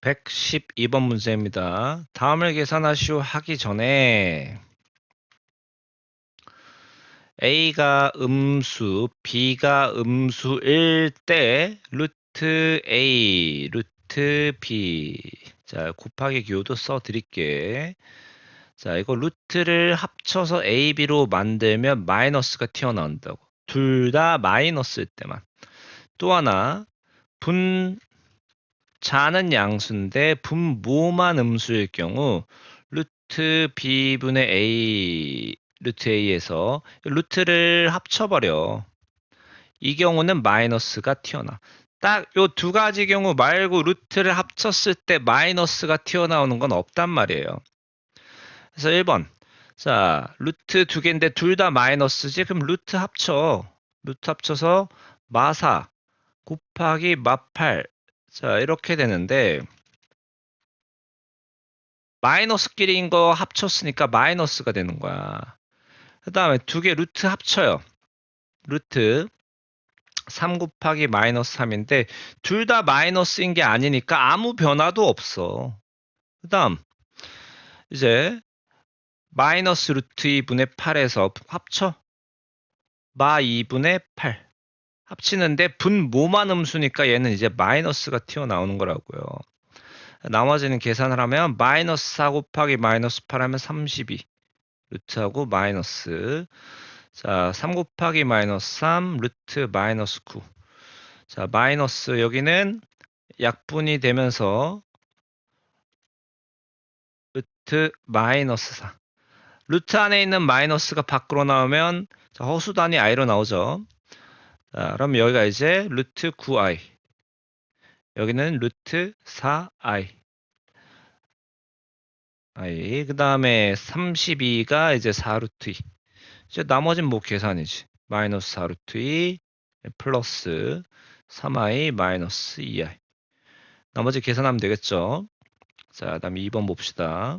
112번 문제입니다. 다음을 계산하시오 하기 전에 A가 음수, B가 음수일 때 루트 A, 루트 B. 자 곱하기 기호도 써드릴게. 자 이거 루트를 합쳐서 A, B로 만들면 마이너스가 튀어나온다고. 둘 다 마이너스일 때만. 또 하나 분 자는 양수인데 분모만 음수일 경우 루트 b분의 a 루트 a에서 루트를 합쳐버려. 이 경우는 마이너스가 튀어나. 딱 요 두 가지 경우 말고 루트를 합쳤을 때 마이너스가 튀어나오는 건 없단 말이에요. 그래서 1번. 자, 루트 두 개인데 둘 다 마이너스지? 그럼 루트 합쳐. 루트 합쳐서 마사 곱하기 마8 자, 이렇게 되는데 마이너스끼리인 거 합쳤으니까 마이너스가 되는 거야. 그 다음에 두 개 루트 합쳐요. 루트 3 곱하기 마이너스 3인데 둘 다 마이너스인 게 아니니까 아무 변화도 없어. 그 다음 이제 마이너스 루트 2분의 8에서 합쳐 마 2분의 8 합치는데 분모만 음수니까 얘는 이제 마이너스가 튀어나오는 거라고요. 나머지는 계산을 하면 마이너스 4 곱하기 마이너스 8 하면 32 루트하고 마이너스 자, 3 곱하기 마이너스 3 루트 마이너스 9 자, 마이너스 여기는 약분이 되면서 루트 마이너스 4 루트 안에 있는 마이너스가 밖으로 나오면 자, 허수단이 i로 나오죠. 자, 그럼 여기가 이제 루트 9i. 여기는 루트 4i. i. 그 다음에 32가 이제 4루트 2. 이제 나머지는 뭐 계산이지. 마이너스 4루트 2 플러스 3i 마이너스 2i. 나머지 계산하면 되겠죠. 자, 그 다음에 2번 봅시다.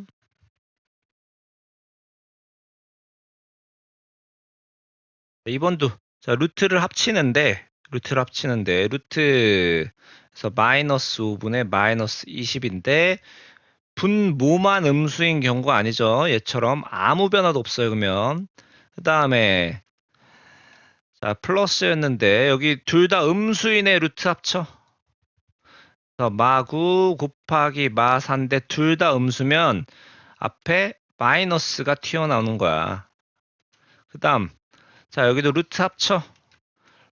2번도 자, 루트를 합치는데, 루트를 합치는데, 루트에서 마이너스 5분의 마이너스 20인데, 분모만 음수인 경우가 아니죠. 얘처럼 아무 변화도 없어요, 그러면. 그 다음에, 자, 플러스였는데, 여기 둘 다 음수인의 루트 합쳐. 마구 곱하기 마산데 둘 다 음수면 앞에 마이너스가 튀어나오는 거야. 그 다음, 자, 여기도 루트 합쳐.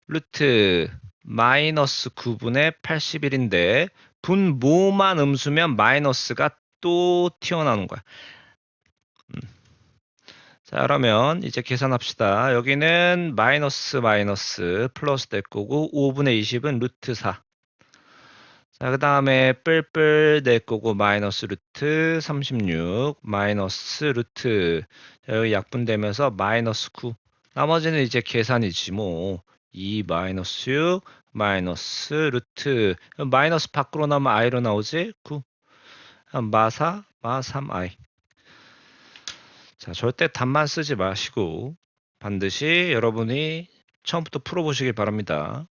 루트 마이너스 9분의 81인데 분모만 음수면 마이너스가 또 튀어나오는 거야. 음. 자, 그러면 이제 계산합시다. 여기는 마이너스 마이너스 플러스 될 거고 5분의 20은 루트 4. 자, 그 다음에 뿔뿔 낼 거고 마이너스 루트 36 마이너스 루트 자, 여기 약분되면서 마이너스 9 나머지는 이제 계산이지 뭐. 2 마이너스 6 마이너스 루트 마이너스 밖으로 나면 i로 나오지? 9 마4 마3i 자 절대 답만 쓰지 마시고 반드시 여러분이 처음부터 풀어보시길 바랍니다.